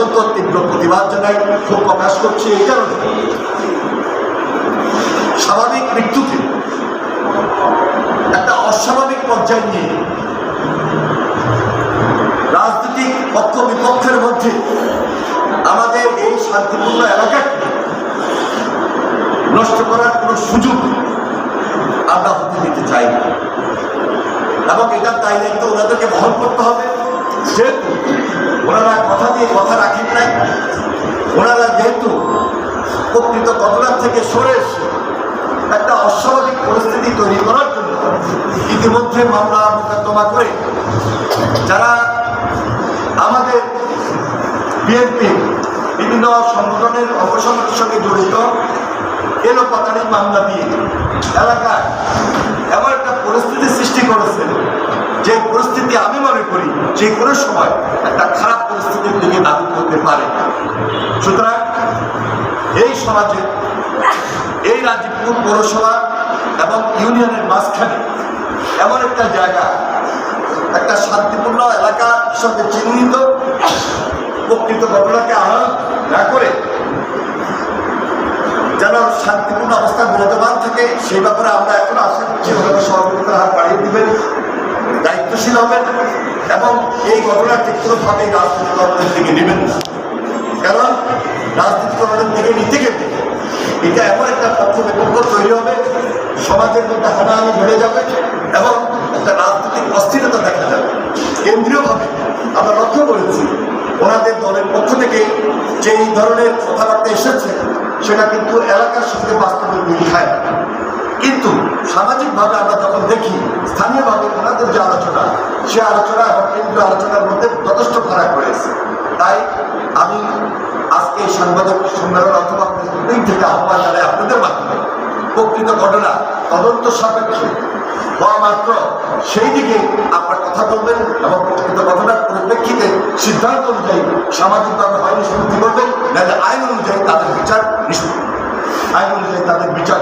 অত্যন্ত তীব্র প্রতিবাদ জানাই, ক্ষোভ প্রকাশ করছি এই কারণে। স্বাভাবিক মৃত্যুকে একটা অস্বাভাবিক পর্যায়ে নিয়ে রাজনৈতিক পক্ষ বিপক্ষের মধ্যে আমাদের এই শান্তিপূর্ণ এলাকাকে নষ্ট করার কোনো সুযোগ আমরা হতে দিতে চাই এবং এটার দায় দায়িত্ব ওনাদেরকে বহন করতে হবে। যেহেতু ওনারা কথা দিয়ে কথা রাখেন নাই, ওনারা যেহেতু প্রকৃত ঘটনার থেকে সরে এসে একটা অস্বাভাবিক পরিস্থিতি তৈরি করার জন্য ইতিমধ্যে মামলা মোকদ্দমা করে যারা আমাদের বিএনপি, বিভিন্ন সংগঠনের অপসংগঠনের সঙ্গে জড়িত এলো পাতারি মামলা দিয়ে এলাকায় এমন একটা পরিস্থিতি সৃষ্টি করেছে যে পরিস্থিতি আমি মনে করি, যে কোনো সময় একটা খারাপ পরিস্থিতির দিকে দাবি করতে পারে। সুতরাং এই সমাজে, এই রাজীবপুর পৌরসভা এবং ইউনিয়নের মাঝখানে এমন একটা জায়গা, একটা শান্তিপূর্ণ এলাকা হিসাবে চিহ্নিত, প্রকৃত ঘটনাকে আড়াল না করে যেন শান্তিপূর্ণ অবস্থা বিরাজমান থাকে, সেই ব্যাপারে আমরা এখন আশা করছি সহযোগিতার হাত তীব্রভাবে রাজনীতিকরণের দিকে নেবেন না। কারণ রাজনীতিকরণের দিকে নিতে গেলে এটা এমন একটা পক্ষ তৈরি হবে, সমাজের মধ্যে হানাহানি বেড়ে যাবে এবং একটা রাজনৈতিক অস্থিরতা দেখা যাবে। কেন্দ্রীয়ভাবে আমরা লক্ষ্য করেছি, ওনাদের দলের পক্ষ থেকে যে এই ধরনের কথাবার্তা এসেছে, সেটা কিন্তু এলাকার সঙ্গে বাস্তবে মিল খায়। কিন্তু সামাজিকভাবে আমরা যখন দেখি, স্থানীয়ভাবে ওনাদের যে আলোচনা, সে আলোচনা এবং আলোচনার মধ্যে যথেষ্ট ফারাক রয়েছে। তাই আমি আজকে সাংবাদিক সম্মেলন অথবা প্রেসমিটিং থেকে আহ্বান জানাই আপনাদের মাধ্যমে, প্রকৃত ঘটনা, তদন্ত সাপেক্ষে। হওয়া মাত্র সেই দিকে আপনার কথা বলবেন এবং প্রকৃত ঘটনার পরিপ্রেক্ষিতে সিদ্ধান্ত অনুযায়ী সামাজিকভাবে হয় নিষ্পত্তি করবেন, নাহলে আইন অনুযায়ী তাদের বিচার নিষ্পত্তি আইন অনুযায়ী তাদের বিচার